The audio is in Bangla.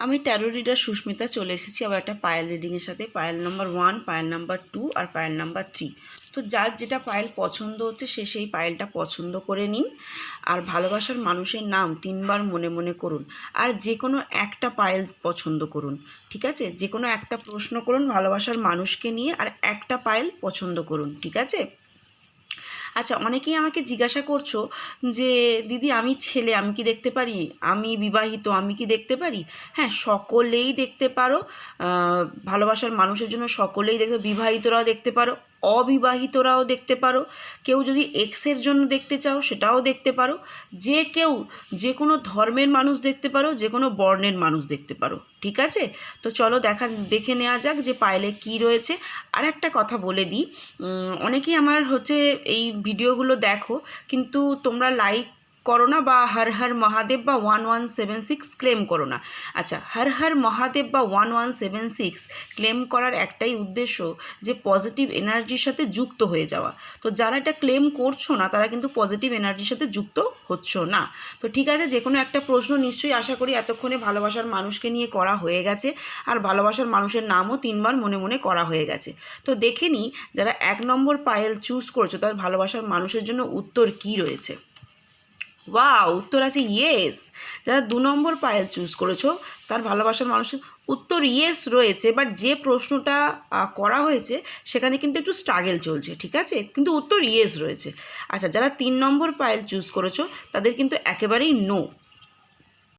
আমি ট্যারো রিডার সুস্মিতা চলে এসেছি, আবার একটা পায়েল রিডিংয়ের সাথে। পায়েল নাম্বার ওয়ান পায়েল নাম্বার টু আর পায়েল নাম্বার থ্রি তো যার যেটা পায়েল পছন্দ হচ্ছে, সে সেই পায়েলটা পছন্দ করে নিন। আর ভালোবাসার মানুষের নাম তিনবার মনে মনে করুন। আর যে কোনো একটা পায়েল পছন্দ করুন, ঠিক আছে? যে কোনো একটা প্রশ্ন করুন ভালোবাসার মানুষকে নিয়ে, আর একটা পায়েল পছন্দ করুন, ঠিক আছে? আচ্ছা অনেকেই আমাকে জিজ্ঞাসা করছ যে, দিদি, আমি ছেলে, আমি কি দেখতে পারি? আমি বিবাহিত, আমি কি দেখতে পারি? হ্যাঁ সকলেই দেখতে পারো। ভালোবাসার মানুষের জন্য সকলেই দেখতে, বিবাহিতরাও দেখতে পারো। অবিবাহিতরাও দেখতে পারো। কেউ যদি এক্সের জন্য দেখতে চাও, সেটাও দেখতে পারো। যে কেউ যে কোনো ধর্মের মানুষ দেখতে পারো যে কোনো বর্ণের মানুষ দেখতে পারো। ঠিক আছে? তো চলো দেখা, দেখে নেওয়া যাক যে পাইলে কি রয়েছে। আর একটা কথা বলে দিই। অনেকেই আমার হচ্ছে এই ভিডিওগুলো দেখো, কিন্তু তোমরা লাইক করো না বা হর হর মহাদেব বা one one seven six claim করো না আচ্ছা হর হর মহাদেব বা one one seven six claim করার একটাই উদ্দেশ্য যে পজিটিভ এনার্জির সাথে যুক্ত হয়ে যাওয়া। তো যারা এটা ক্লেম করছ না, তারা কিন্তু পজিটিভ এনার্জির সাথে যুক্ত হচ্ছ না। তো ঠিক আছে, যে কোনো একটা প্রশ্ন নিশ্চয়ই আশা করি এতক্ষণে ভালোবাসার মানুষকে নিয়ে করা হয়ে গেছে। আর ভালোবাসার মানুষের নামও তিনবার মনে মনে করা হয়ে গেছে। তো দেখে নিই যারা এক নম্বর পায়েল চুজ করছ, তার ভালোবাসার মানুষের জন্য উত্তর কি রয়েছে? ওয়া উত্তর আছে ইয়েস যারা দু নম্বর পায়েল চুজ করেছ, তার ভালোবাসার মানুষ উত্তর ইয়েস রয়েছে বাট যে প্রশ্নটা করা হয়েছে, সেখানে কিন্তু একটু স্ট্রাগেল চলছে, ঠিক আছে? কিন্তু উত্তর ইয়েস রয়েছে। আচ্ছা যারা তিন নম্বর পায়েল চুজ করেছ, তাদের কিন্তু একেবারেই নো